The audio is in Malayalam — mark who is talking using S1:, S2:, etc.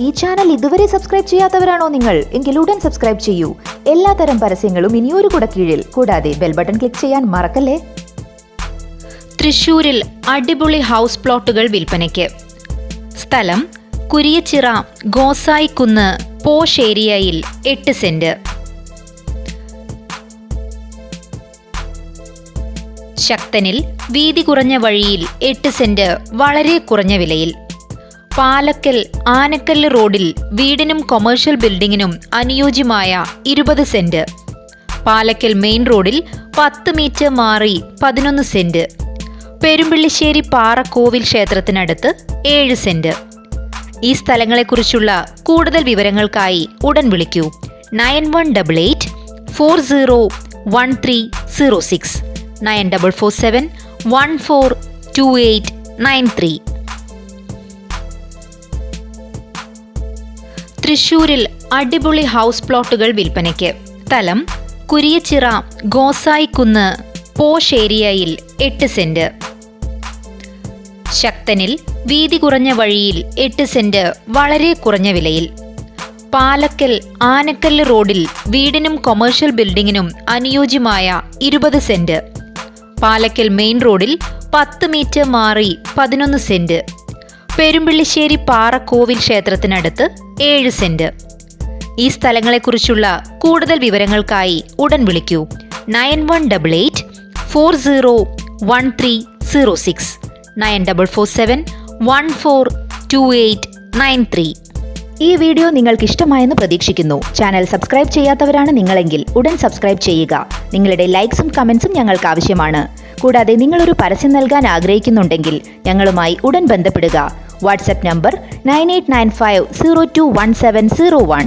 S1: ഈ ചാനൽ ഇതുവരെ സബ്സ്ക്രൈബ് ചെയ്യാത്തവരാണോ നിങ്ങൾ എങ്കിൽ ഉടൻ സബ്സ്ക്രൈബ് ചെയ്യൂ. എല്ലാ തരം പരസ്യങ്ങളും ഇനിയൊരു കൂടെ കീഴിൽ. കൂടാതെ ബെൽ ബട്ടൺ ക്ലിക്ക് ചെയ്യാൻ മറക്കല്ലേ?
S2: തൃശൂരിൽ അടിപൊളി ഹൗസ് പ്ലോട്ടുകൾ വിൽപ്പനയ്ക്ക്. സ്ഥലം കുരിയച്ചിറ ഗോസായി കുന്ന് പോഷ് ഏരിയയിൽ എട്ട് സെന്റ്. ശക്തനിൽ വീതി കുറഞ്ഞ വഴിയിൽ എട്ട് സെന്റ് വളരെ കുറഞ്ഞ വിലയിൽ. പാലക്കൽ ആനക്കല്ല് റോഡിൽ വീടിനും കൊമേഴ്ഷ്യൽ ബിൽഡിങ്ങിനും അനുയോജ്യമായ ഇരുപത് സെന്റ്. പാലക്കൽ മെയിൻ റോഡിൽ പത്ത് മീറ്റർ മാറി പതിനൊന്ന് സെന്റ്. പെരുമ്പിള്ളിശ്ശേരി പാറക്കോവിൽ ക്ഷേത്രത്തിനടുത്ത് ഏഴ് സെന്റ്. ഈ സ്ഥലങ്ങളെക്കുറിച്ചുള്ള കൂടുതൽ വിവരങ്ങൾക്കായി ഉടൻ വിളിക്കൂ. Nine one double eight four zero one three zero six. Nine double four seven one four two eight nine three. തൃശൂരിൽ അടിപൊളി ഹൗസ് പ്ലോട്ടുകൾ വിൽപ്പനയ്ക്ക്. സ്ഥലം കുരിയച്ചിറ ഗോസായിക്കുന്ന് പോഷ് ഏരിയയിൽ എട്ട് സെന്റ്. ശക്തനിൽ വീതി കുറഞ്ഞ വഴിയിൽ എട്ട് സെന്റ് വളരെ കുറഞ്ഞ വിലയിൽ. പാലക്കൽ ആനക്കല്ല് റോഡിൽ വീടിനും കൊമേഴ്ഷ്യൽ ബിൽഡിങ്ങിനും അനുയോജ്യമായ ഇരുപത് സെന്റ്. പാലക്കൽ മെയിൻ റോഡിൽ പത്ത് മീറ്റർ മാറി പതിനൊന്ന് സെന്റ്. പെരുമ്പിള്ളിശ്ശേരി പാറക്കോവിൽ ക്ഷേത്രത്തിനടുത്ത് ഏഴ് സെന്റ്. ഈ സ്ഥലങ്ങളെക്കുറിച്ചുള്ള കൂടുതൽ വിവരങ്ങൾക്കായി ഉടൻ വിളിക്കൂ. Nine one double eight four zero one three zero six. Nine double four seven one four two eight nine three.
S1: ഈ വീഡിയോ നിങ്ങൾക്ക് ഇഷ്ടമായെന്ന് പ്രതീക്ഷിക്കുന്നു. ചാനൽ സബ്സ്ക്രൈബ് ചെയ്യാത്തവരാണ് നിങ്ങളെങ്കിൽ ഉടൻ സബ്സ്ക്രൈബ് ചെയ്യുക. നിങ്ങളുടെ ലൈക്സും കമൻസും ഞങ്ങൾക്ക് ആവശ്യമാണ്. കൂടാതെ നിങ്ങളൊരു പരസ്യം നൽകാൻ ആഗ്രഹിക്കുന്നുണ്ടെങ്കിൽ ഞങ്ങളുമായി ഉടൻ ബന്ധപ്പെടുക. WhatsApp number nine eight nine five zero two one seven zero one.